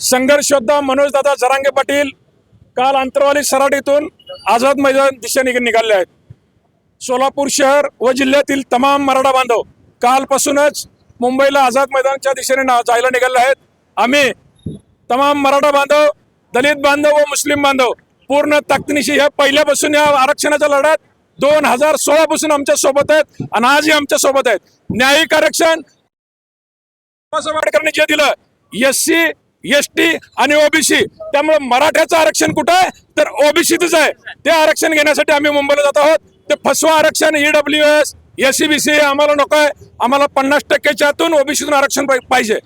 संघर्ष योद्धा मनोजदादा जरांगे पाटील काल अंतरवाली सराटीतून आझाद मैदान दिशेने निघाले आहेत. सोलापूर शहर व जिल्ह्यातील तमाम मराठा बांधव कालपासूनच मुंबईला आझाद मैदानच्या दिशेने जायला निघाले आहेत. आम्ही तमाम मराठा बांधव दलित बांधव व मुस्लिम बांधव पूर्ण ताकदीनिशी ह्या पहिल्यापासून या आरक्षणाच्या लढ्यात दोन हजार सोळापासून आमच्यासोबत आहेत आणि आजही आमच्यासोबत आहेत. न्यायिक आरक्षण बाबासाहेब आंबेडकरांनी जे दिलं एस सी एस टी आणि ओबीसी त्यामुळे मराठ्याचं आरक्षण कुठं आहे? तर ओबीसीतच आहे. ते आरक्षण घेण्यासाठी आम्ही मुंबईला जात आहोत. ते फसवा आरक्षण E EW S S B C आम्हाला नको आहे. आम्हाला पन्नास टक्क्याच्या आतून ओबीसीतून आरक्षण पाहि- पाहिजे.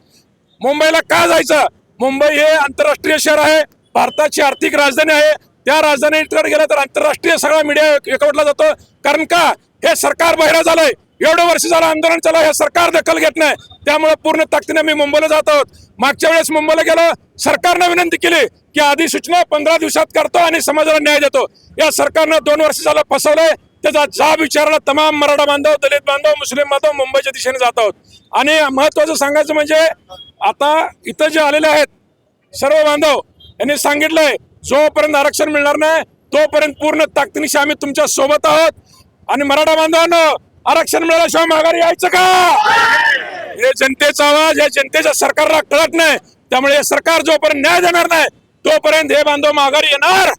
मुंबईला का जायचं? मुंबई हे आंतरराष्ट्रीय शहर आहे. भारताची आर्थिक राजधानी आहे. त्या राजधानीकडे गेलं तर आंतरराष्ट्रीय सगळा मीडिया एकवटला जातो. कारण का? हे सरकार बहिरा झालंय. एवढं वर्ष झालं आंदोलन चला हे सरकार दखल घेत नाही. त्यामुळे पूर्ण ताकदीने मी मुंबईला जात आहोत. मागच्या वेळेस मुंबईला गेलो सरकारनं विनंती केली की अधिसूचना पंधरा दिवसात करतो आणि समाजाला न्याय देतो. या सरकारनं दोन वर्ष झालं फसवलंय. त्याचा जाब विचारला तमाम मराठा बांधव दलित बांधव मुस्लिम बांधव मुंबईच्या दिशेने जात आहोत. आणि महत्वाचं सांगायचं म्हणजे आता इथं जे आलेले आहेत सर्व बांधव यांनी सांगितलंय जोपर्यंत आरक्षण मिळणार नाही तोपर्यंत पूर्ण ताकदीनिशी आम्ही तुमच्यासोबत आहोत. आणि मराठा बांधवांना आरक्षण मिळाल्याशिवाय माघारी यायचं का? हे जनतेचा आवाज या जनतेच्या सरकारला कळत नाही. त्यामुळे हे सरकार जोपर्यंत न्याय देणार नाही तोपर्यंत हे बांधव माघारी येणार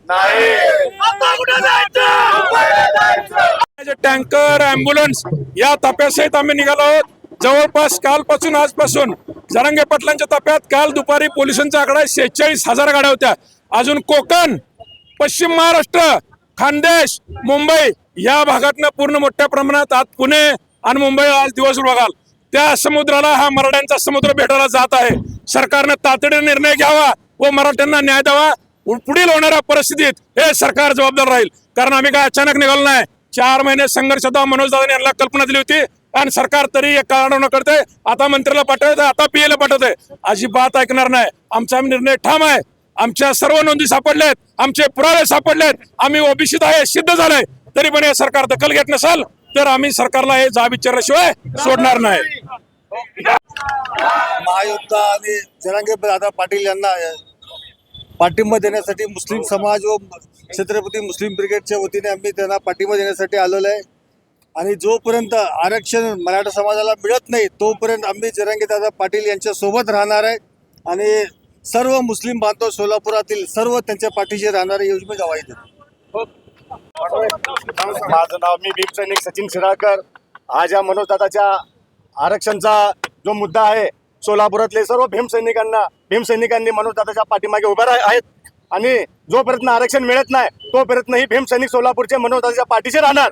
टँकर अँब्युलन्स या ताप्यासहित आम्ही निघालो आहोत. जवळपास कालपासून आजपासून जरांगे पाटलांच्या ताप्यात काल दुपारी पोलिसांचा आकडा शेहेचाळीस हजार गाड्या होत्या. अजून कोकण पश्चिम महाराष्ट्र खानदेश मुंबई या भागातनं पूर्ण मोठ्या प्रमाणात आज पुणे आणि मुंबई आज दिवस बघाल. त्या समुद्राला हा मराठ्यांचा समुद्र भेटायला जात आहे. सरकारनं तातडीने निर्णय घ्यावा व मराठ्यांना न्याय द्यावा. पुढील होणाऱ्या परिस्थितीत हे सरकार जबाबदार राहील. कारण आम्ही काय अचानक निघालो नाही. चार महिने संघर्ष होता. मनोज दादांनी यांना कल्पना दिली होती. आणि सरकार तरी एक कारण करते आता मंत्र्याला पाठवत आता पीएला पाठवते अजिबात ऐकणार नाही. आमचा निर्णय ठाम आहे. आमच्या सर्व नोंदी सापडल्यात. आमचे पुरावे सापडलेत आम्ही ओबीसीत आहे. सिद्ध झालंय. तरी पण हे सरकार दखल घेत नसाल तर आम्ही सरकारला हे जाब विचारल्याशिवाय सोडणार नाही. महायुद्ध आणि जरांगे दादा पाटील यांना पाठिंबा देण्यासाठी मुस्लिम समाज व छत्रपती मुस्लिम ब्रिगेडच्या वतीने आम्ही त्यांना पाठिंबा देण्यासाठी आलेलो आहे. आणि जोपर्यंत आरक्षण मराठा समाजाला मिळत नाही तोपर्यंत आम्ही जरांगी दादा पाटील यांच्या सोबत राहणार आहे. आणि सर्व मुस्लिम बांधव सोलापुरातील सर्व त्यांच्या पाठीशी राहणारे योजना गवाही देतो माझं नाव मी भीम सैनिक सचिन शिराळकर. आज या मनोजदादाच्या आरक्षणचा जो मुद्दा आहे सोलापुरातले सर्व भीमसैनिकांना भीमसैनिकांनी मनोजदादाच्या पाठीमागे उभे आहेत. आणि जोपर्यंत आरक्षण मिळत नाही तोपर्यंत ही भीमसैनिक सोलापूरचे मनोजदादाच्या पाठीशी राहणार.